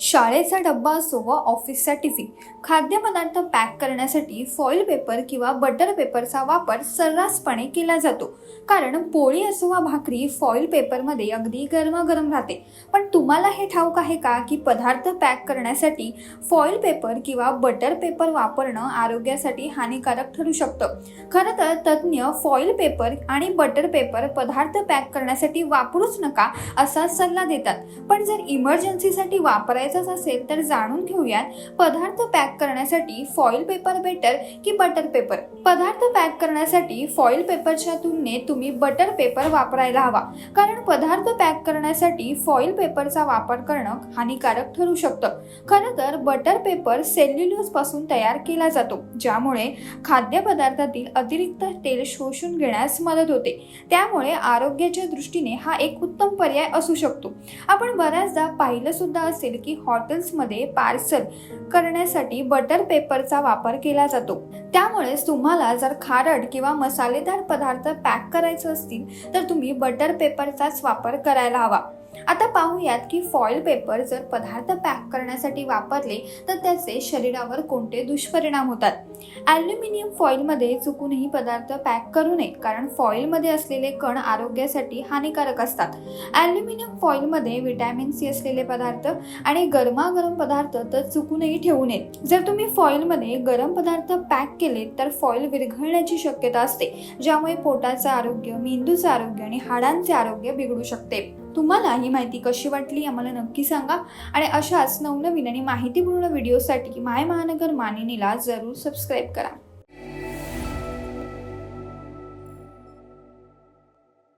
शाळेचा डब्बा असो व ऑफिसचा टिफिन खाद्यपदार्थ पॅक करण्यासाठी फॉईल पेपर किंवा बटर पेपरचा वापर सर्रासपणे केला जातो. कारण पोळी असो वा भाकरी फॉईल पेपरमध्ये अगदी गरमागरम राहते. पण तुम्हाला हे ठाऊक आहे का की पदार्थ पॅक करण्यासाठी फॉईल पेपर किंवा बटर पेपर वापरणं आरोग्यासाठी हानिकारक ठरू शकतं? खरं तर तज्ज्ञ फॉईल पेपर आणि बटर पेपर पदार्थ पॅक करण्यासाठी वापरूच नका असा सल्ला देतात. पण जर इमर्जन्सीसाठी करायचाच असेल तर जाणून घेऊयात. पदार्थ पॅक करण्यासाठी फॉईल पेपर बेटर की बटर पेपर पदार्थ पॅक करण्यासाठी फॉईल पेपरच्या तुलनेत तुम्ही बटर पेपर वापरायला हवा. कारण पदार्थ पॅक करण्यासाठी फॉईल पेपरचा वापर करणं हानिकारक ठरू शकतं. खरं तर बटर पेपर सेल्युलोजपासून तयार केला जातो ज्यामुळे खाद्यपदार्थातील अतिरिक्त तेल शोषून घेण्यास मदत होते. त्यामुळे आरोग्याच्या दृष्टीने हा एक उत्तम पर्याय असू शकतो. आपण बऱ्याचदा पाहिलं सुद्धा असेल की हॉटेल्समध्ये पार्सल करण्यासाठी बटर पेपरचा वापर केला जातो. त्यामुळेच तुम्हाला जर खारट किंवा मसालेदार पदार्थ पॅक करायचे असतील तर तुम्ही बटर पेपरचाच वापर करायला हवा. आता पाहूयात की फॉईल पेपर जर पदार्थ पॅक करण्यासाठी वापरले तर त्याचे शरीरावर कोणते दुष्परिणाम होतात? ॲल्युमिनियम फॉईलमध्ये चुकूनही पदार्थ पॅक करू नये कारण फॉईलमध्ये असलेले कण आरोग्यासाठी हानिकारक असतात. ॲल्युमिनियम फॉईलमध्ये व्हिटॅमिन सी असलेले पदार्थ आणि गरमागरम पदार्थ तर चुकूनही ठेवू नयेत. जर तुम्ही फॉईलमध्ये गरम पदार्थ पॅक केले तर फॉईल विरघळण्याची शक्यता असते ज्यामुळे पोटाचं आरोग्य मेंदूचं आरोग्य आणि हाडांचे आरोग्य बिघडू शकते. तुम्हाला ही माहिती कशी वाटली आम्हाला नक्की सांगा. आणि अशाच नवनवीन आणि माहितीपूर्ण व्हिडिओसाठी माय महानगर मानिनीला जरूर सबस्क्राईब करा.